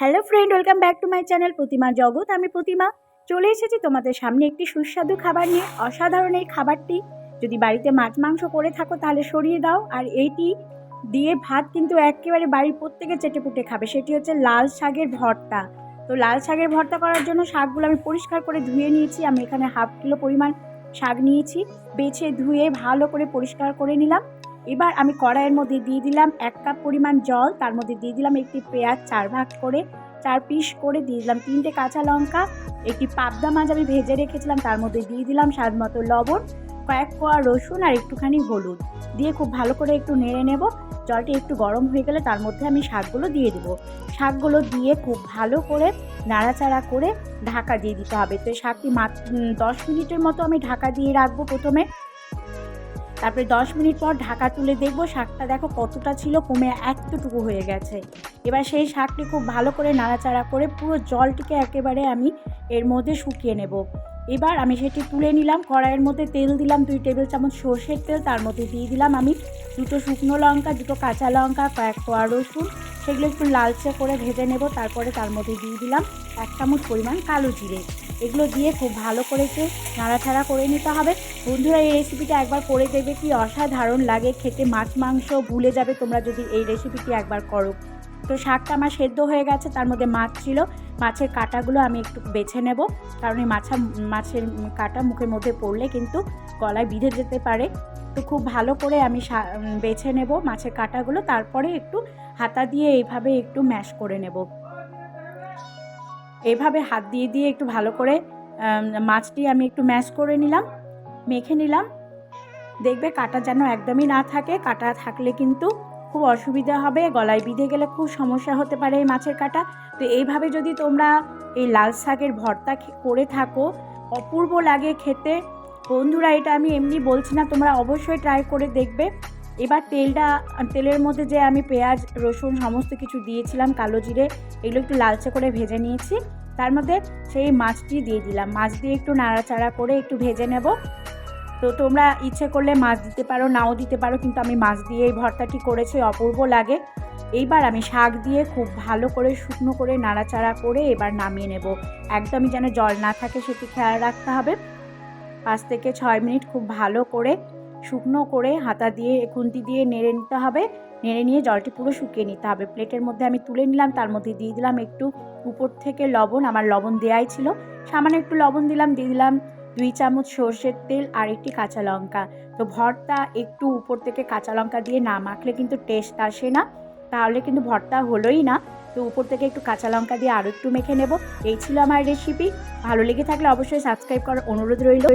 Hello friend welcome back to my channel Pratima Jagat. আমি প্রতিমা। চলে এসেছি তোমাদের সামনে একটি সুস্বাদু খাবার নিয়ে। অসাধারণ এই খাবারটি। যদি বাড়িতে মাছ, মাংস করে থাকো, তাহলে সরিয়ে দাও। আর এইটি দিয়ে ভাত কিন্তু একেবারে বাড়ির প্রত্যেকে চেটে পুটে খাবে। সেটি হচ্ছে লাল শাকের ভর্তা। তো লাল শাকের ভর্তা করার জন্য শাকগুলো আমি পরিষ্কার করে ধুয়ে নিয়েছি। আমি এখানে হাফ কিলো পরিমাণ শাক নিয়েছি। বেছে ধুয়ে ভালো করে পরিষ্কার করে নিলাম। এবার আমি কড়াইয়ের মধ্যে দিয়ে দিলাম এক কাপ পরিমাণ জল, তার মধ্যে দিয়ে দিলাম একটি পেঁয়াজ চার ভাগ করে, চার পিস করে দিয়ে দিলাম তিনটে কাঁচা লঙ্কা, একটি পাবদা মাছ আমি ভেজে রেখেছিলাম, তার মধ্যে দিয়ে দিলাম স্বাদ মতো লবণ, কয়েক কোয়া রসুন আর একটুখানি হলুদ। দিয়ে খুব ভালো করে একটু নেড়ে নেব, জলটি একটু গরম হয়ে গেলে তার মধ্যে আমি শাকগুলো দিয়ে দেবো। শাকগুলো দিয়ে খুব ভালো করে নাড়াচাড়া করে ঢাকা দিয়ে দিতে হবে। তো শাকটি মাত্র দশ মিনিটের মতো আমি ঢাকা দিয়ে রাখব প্রথমে। তারপরে দশ মিনিট পর ঢাকা তুলে দেখব শাকটা দেখো কতটা ছিল, কমে এতটুকু হয়ে গেছে। এবার সেই শাকটি খুব ভালো করে নাড়াচাড়া করে পুরো জলটিকে একেবারে আমি এর মধ্যে শুকিয়ে নেব। এবার আমি সেটি তুলে নিলাম, কড়াইয়ের মধ্যে তেল দিলাম, দুই টেবিল চামচ সর্ষের তেল, তার মধ্যে দিয়ে দিলাম আমি দুটো শুকনো লঙ্কা, দুটো কাঁচা লঙ্কা, কয়েক কোয়া রসুন, সেগুলো একটু লালচে করে ভেজে নেব, তারপরে তার মধ্যে দিয়ে দিলাম এক চামচ পরিমাণ কালো জিরে। এগুলো দিয়ে খুব ভালো করে একটু নাড়াচাড়া করে নিতে হবে। বন্ধুরা, এই রেসিপিটা একবার করে দেবে কি অসাধারণ লাগে। খেতে মাছ, মাংস ভুলে যাবে তোমরা যদি এই রেসিপিটি একবার করো। তো শাকটা আমার সেদ্ধ হয়ে গেছে, তার মধ্যে মাছ ছিল। মাছের কাঁটাগুলো আমি একটু বেছে নেব, কারণ এই মাছা মাছের কাঁটা মুখের মধ্যে পড়লে কিন্তু গলায় বিঁধে যেতে পারে। তো খুব ভালো করে আমি বেছে নেব মাছের কাঁটাগুলো, তারপরে একটু হাতা দিয়ে এইভাবে একটু ম্যাশ করে নেব। এইভাবে হাত দিয়ে দিয়ে একটু ভালো করে মাছটি আমি একটু ম্যাশ করে নিলাম, মেখে নিলাম। দেখবে কাটা যেন একদমই না থাকে, কাটা থাকলে কিন্তু খুব অসুবিধা হবে, গলায় বিঁধে গেলে খুব সমস্যা হতে পারে এই মাছের কাটা। তো এইভাবে যদি তোমরা এই লাল শাকের ভর্তা করে থাকো, অপূর্ব লাগে খেতে। বন্ধুরা, এটা আমি এমনি বলছি না, তোমরা অবশ্যই ট্রাই করে দেখবে। এবার তেলটা, তেলের মধ্যে যে আমি পেঁয়াজ, রসুন সমস্ত কিছু দিয়েছিলাম, কালো জিরে, এগুলো একটু লালচে করে ভেজে নিয়েছি। তার মধ্যে সেই মাছটি দিয়ে দিলাম। মাছ দিয়ে একটু নাড়াচাড়া করে একটু ভেজে নেব। তো তোমরা ইচ্ছে করলে মাছ দিতে পারো, নাও দিতে পারো, কিন্তু আমি মাছ দিয়ে এই ভর্তাটি করেছি, অপূর্ব লাগে। এইবার আমি শাক দিয়ে খুব ভালো করে শুকনো করে নাড়াচাড়া করে এবার নামিয়ে নেব। একদমই যেন জল না থাকে, সেটি খেয়াল রাখতে হবে। পাঁচ থেকে ছয় মিনিট খুব ভালো করে শুকনো করে হাতা দিয়ে, খুন্তি দিয়ে নেড়ে নিতে হবে। নেড়ে নিয়ে জলটি পুরো শুকিয়ে নিতে হবে। প্লেটের মধ্যে আমি তুলে নিলাম, তার মধ্যে দিয়ে দিলাম একটু উপর থেকে লবণ। আমার লবণ দেয়াই ছিল। সামান্য একটু লবণ দিলাম, দিয়ে দিলাম দুই চামচ সর্ষের তেল আর একটি কাঁচা লঙ্কা। তো ভর্তা একটু উপর থেকে কাঁচা লঙ্কা দিয়ে না মাখলে কিন্তু টেস্ট আসে না। তাহলে কিন্তু ভর্তা হলোই না। তো উপর থেকে একটু কাঁচা লঙ্কা দিয়ে আরও একটু মেখে নেব। এই ছিল আমার রেসিপি ভালো লেগে থাকলে অবশ্যই সাবস্ক্রাইব করার অনুরোধ রইল।